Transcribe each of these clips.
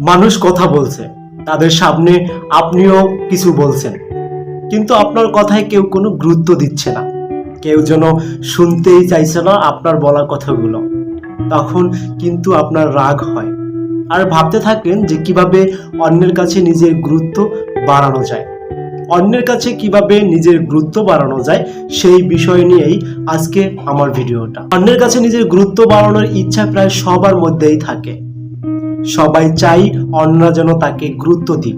মানুষ কথা বলছে। তাদের সামনে আপনিও কিছু বলছেন। কিন্তু আপনার কথায় কেউ কোনো গুরুত্ব দিচ্ছে না। কেউ যেন শুনতেই চাইছে না আপনার বলা কথাগুলো। তখন কিন্তু আপনার রাগ হয়। আর ভাবতে থাকেন যে কীভাবে অন্যের কাছে নিজের গুরুত্ব বাড়ানো যায়। অন্যের কাছে কীভাবে নিজের গুরুত্ব বাড়ানো যায়, সেই বিষয় নিয়েই আজকে আমার ভিডিওটা। অন্যের কাছে নিজের গুরুত্ব বাড়ানোর ইচ্ছা প্রায় সবার মধ্যেই থাকে। সবাই চাই অন্যরা যেন তাকে গুরুত্ব দিক।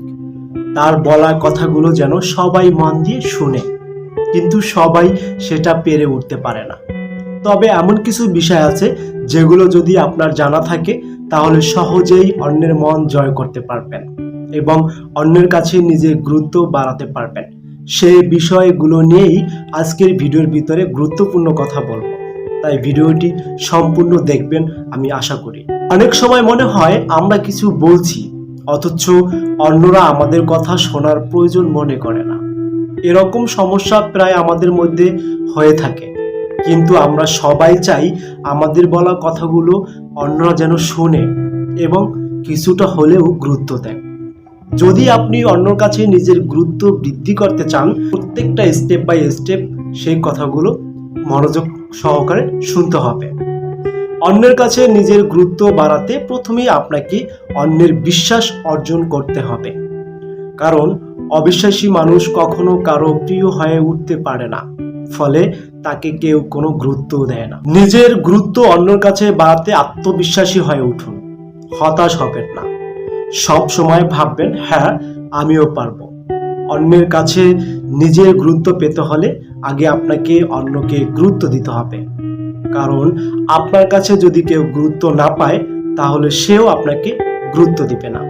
তার বলা কথাগুলো যেন সবাই মন দিয়ে শুনে। কিন্তু সবাই সেটা পেরে উঠতে পারে না। তবে এমন কিছু বিষয় আছে, যেগুলো যদি আপনার জানা থাকে, তাহলে সহজেই অন্যের মন জয় করতে পারবেন এবং অন্যের কাছে নিজের গুরুত্ব বাড়াতে পারবেন। সেই বিষয়গুলো নিয়েই আজকের ভিডিওর ভিতরে গুরুত্বপূর্ণ কথা বলব। তাই ভিডিওটি সম্পূর্ণ দেখবেন, আমি আশা করি। অনেক সময় মনে হয় আমরা কিছু বলছি, অথচ অন্যরা আমাদের কথা শোনার প্রয়োজন মনে করে না। এরকম সমস্যা প্রায় আমাদের মধ্যে হয়ে থাকে। কিন্তু আমরা সবাই চাই আমাদের বলা কথাগুলো অন্যরা যেন শুনে এবং কিছুটা হলেও গুরুত্ব দেয়। যদি আপনি অন্যর কাছে নিজের গুরুত্ব বৃদ্ধি করতে চান, প্রত্যেকটা স্টেপ বাই স্টেপ সেই কথাগুলো মনোযোগ সহকারে শুনতে হবে। অন্যের কাছে নিজের গুরুত্ব বাড়াতে প্রথমেই আপনাকে অন্যের বিশ্বাস অর্জন করতে হবে। কারণ, অবিশ্বাসী মানুষ কখনো কারও প্রিয় হয়ে উঠতে পারে না। ফলে তাকে কেউ কোনো গুরুত্ব দেয় না। নিজের গুরুত্ব অন্যের কাছে বাড়াতে আত্মবিশ্বাসী হয়ে উঠুন। হতাশ হবেন না। সব সময় ভাববেন হ্যাঁ আমিও পারব। অন্যের কাছে নিজের গুরুত্ব পেতে হলে আগে আপনাকে অন্যকে গুরুত্ব দিতে হবে। কারণ আপনার কাছে যদি কেউ গুরুত্ব না পায়, তাহলে সেও আপনাকে গুরুত্ব দিবে না।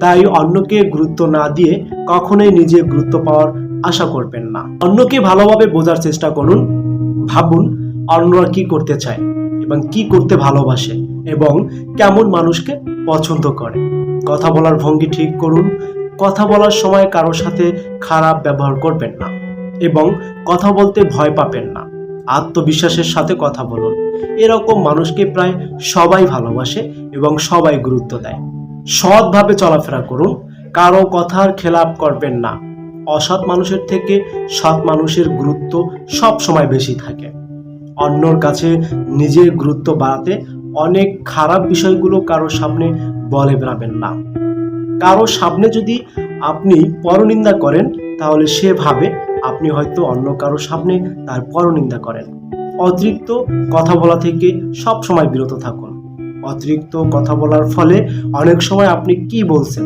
তাই অন্যকে গুরুত্ব না দিয়ে কখনোই নিজে গুরুত্ব পাওয়ার আশা করবেন না। অন্যকে ভালোভাবে বোঝার চেষ্টা করুন, ভাবুন অন্যরা কি করতে চায় এবং কি করতে ভালোবাসে এবং কেমন মানুষকে পছন্দ করে। কথা বলার ভঙ্গি ঠিক করুন কথা বলার সময় কারোর সাথে খারাপ ব্যবহার করবেন না এবং কথা বলতে ভয় পাবেন না। আত্মবিশ্বাসের সাথে কথা বলুন। এরকম মানুষকে প্রায় সবাই ভালোবাসে এবং সবাই গুরুত্ব দেয়। সৎভাবে চলাফেরা করুন। কারও কথার খেলাপ করবেন না। অসৎ মানুষের থেকে সৎ মানুষের গুরুত্ব সব সময় বেশি থাকে। অন্যর কাছে নিজের গুরুত্ব বাড়াতে অনেক খারাপ বিষয়গুলো কারোর সামনে বলে বেড়াবেন না। কারও সামনে যদি আপনি পরনিন্দা করেন, তাহলে সে ভাবে আপনি হয়তো অন্য কারও সামনে তার পরনিন্দা করেন। অতিরিক্ত কথা বলা থেকে সব সময় বিরত থাকুন। অতিরিক্ত কথা বলার ফলে অনেক সময় আপনি কি বলছেন,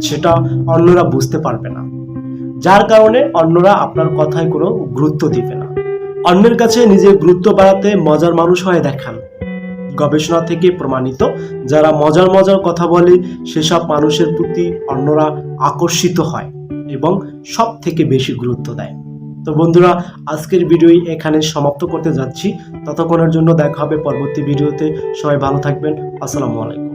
সেটা অন্যরা বুঝতে পারবে না। যার কারণে অন্যরা আপনার কথায় কোনো গুরুত্ব দিবে না। অন্যের কাছে নিজের গুরুত্ব বাড়াতে মজার মানুষ হয়ে দেখান। গবেষণা থেকে প্রমাণিত। যারা মজার মজার কথা বলে, সেসব মানুষের প্রতি অন্যরা আকর্ষিত হয় এবং সব থেকে বেশি গুরুত্ব দেয়। তো বন্ধুরা, আজকের ভিডিও এখানে সমাপ্ত করতে যাচ্ছি। ততক্ষণের জন্য দেখা হবে পরবর্তী ভিডিওতে। সবাই ভালো থাকবেন। আসসালামু আলাইকুম।